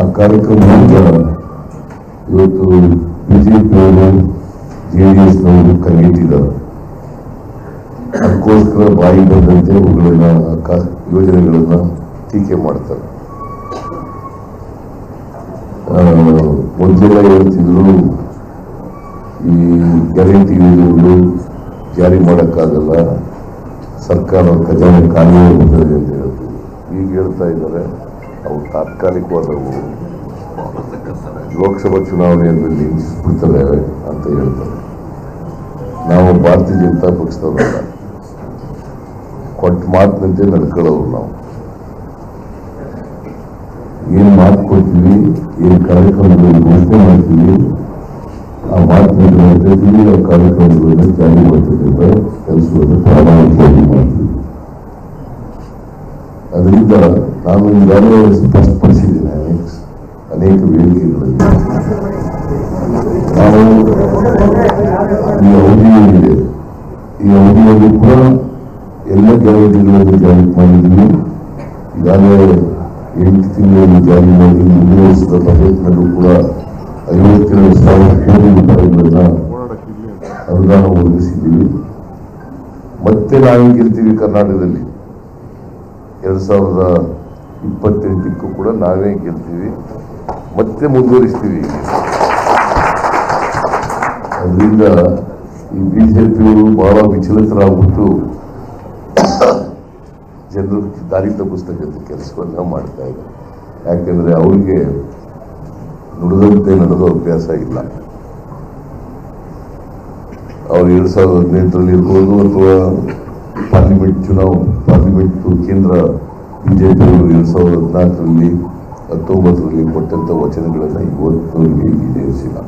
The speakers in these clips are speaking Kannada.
ಆ ಕಾರ್ಯಕ್ರಮದಿಂದ ಇವತ್ತು ಬಿಜೆಪಿಯವರು, ಜೆ ಡಿ ಎಸ್ನವರು ಕೈಗೆತ್ತಿದ್ದಾರೆ ಅದಕ್ಕೋಸ್ಕರ ಬಾಯಿ ಬಂದಂತೆ ಅವುಗಳನ್ನ ಯೋಜನೆಗಳನ್ನ ಟೀಕೆ ಮಾಡ್ತಾರೆ. ಮೊದಲೆಲ್ಲ ಹೇಳ್ತಿದ್ರು, ಈ ಗ್ಯಾರಂಟಿ ಯೋಜನೆಗಳು ಜಾರಿ ಮಾಡೋಕ್ಕಾಗಲ್ಲ, ಸರ್ಕಾರ ಖಜಾನೆ ಹೋಗ್ತದೆ ಅಂತ ಹೇಳ್ತೀವಿ ಈಗ ಹೇಳ್ತಾ ಇದ್ದಾರೆ. ಅವು ತಾತ್ಕಾಲಿಕವಾದವು ಲೋಕಸಭಾ ಚುನಾವಣೆಯಲ್ಲಿ ನಿಲ್ಲಿಸ್ಬಿಡ್ತದೆ ಅಂತ ಹೇಳ್ತಾರೆ ನಾವು ಭಾರತೀಯ ಜನತಾ ಪಕ್ಷದವರಲ್ಲ ಕೊಟ್ಟ ಮಾತಿನಂತೆ ನಡ್ಕೊಳ್ಳೋರು ನಾವು ಏನ್ ಮಾತು ಕೊಡ್ತೀವಿ ಏನ್ ಕಾರ್ಯಕ್ರಮಗಳು ಘೋಷಣೆ ಮಾಡ್ತೀವಿ ಆ ಮಾತಿನಲ್ಲಿ ಮಾಡ್ತಿದ್ದೀವಿ ಆ ಕಾರ್ಯಕ್ರಮಗಳನ್ನು ಜಾರಿ ಮಾಡ್ತಕ್ಕಂಥ ಕೆಲಸವನ್ನು ಪ್ರಾಮಾಣಿಕವಾಗಿ ಮಾಡ್ತೀವಿ ಅದರಿಂದ ನಾನು ಈಗಾಗಲೇ ಸ್ಪಷ್ಟಪಡಿಸಿದ್ದೇನೆ, ಅನೇಕ ವೇದಿಕೆಗಳಲ್ಲಿ. ನಾವು ಈ ಅವಧಿ ಈ ಅವಧಿಯಲ್ಲಿ ಕೂಡ ಎಲ್ಲ ಗ್ಯಾರಂಟಿಗಳನ್ನು ಜಾರಿ ಮಾಡಿದ್ದೀನಿ ಈಗಾಗಲೇ ಎಂಟು ತಿಂಗಳಲ್ಲಿ ಜಾರಿ ಮಾಡಿ ಮುಂದುವರಿಸಿದ ಬಜೆಟ್ನಲ್ಲೂ ಕೂಡ ಐವತ್ತೆರಡು ಸಾವಿರ ಕೋಟಿ ರೂಪಾಯಿಗಳನ್ನ ಅನುದಾನ ಒದಗಿಸಿದ್ದೀವಿ. ಮತ್ತೆ ನಾವು ಗೆಲ್ತೀವಿ ಕರ್ನಾಟಕದಲ್ಲಿ. ಎರಡ್ ಸಾವಿರದ ಇಪ್ಪತ್ತೆಂಟಕ್ಕೂ ಕೂಡ ನಾವೇ ಗೆಲ್ತೀವಿ. ಮತ್ತೆ ಮುಂದುವರಿಸ್ತೀವಿ. ಅದರಿಂದ ಈ ಬಿ ಜೆ ಪಿಯವರು ಬಹಳ ವಿಚಲಿತರಾಗ್ಬಿಟ್ಟು ಜನರು ದಾರಿ ತಪ್ಪಿಸ್ತಕ್ಕಂಥ ಕೆಲಸವನ್ನು ಮಾಡ್ತಾ ಇದೆ ಯಾಕೆಂದರೆ ಅವರಿಗೆ ನುಡಿದಂತೆ ನಡೆದೋ ಅಭ್ಯಾಸ ಇಲ್ಲ. ಅವ್ರು ಎರಡು ಸಾವಿರದ ಹದಿನೆಂಟರಲ್ಲಿ ಇರ್ಬೋದು ಅಥವಾ ಪಾರ್ಲಿಮೆಂಟ್ ಚುನಾವಣೆ ಪಾರ್ಲಿಮೆಂಟ್ ಕೇಂದ್ರ ಬಿಜೆಪಿಯವರು ಎರಡ್ ಸಾವಿರದ ಹದಿನಾಲ್ಕರಲ್ಲಿ ಹತ್ತೊಂಬತ್ತರಲ್ಲಿ ಕೊಟ್ಟಂತ ವಚನಗಳನ್ನು ಇವತ್ತಿನವರೆಗೆ ಈಡೇರಿಸಿಲ್ಲ.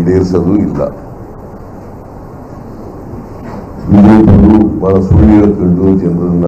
ಈಡೇರಿಸೋದು ಇಲ್ಲ. ಬಿಜೆಪಿಯವರು ಬಹಳ ಸುಳ್ಳು ಹೇಳ್ಕೊಂಡು ಜನರನ್ನ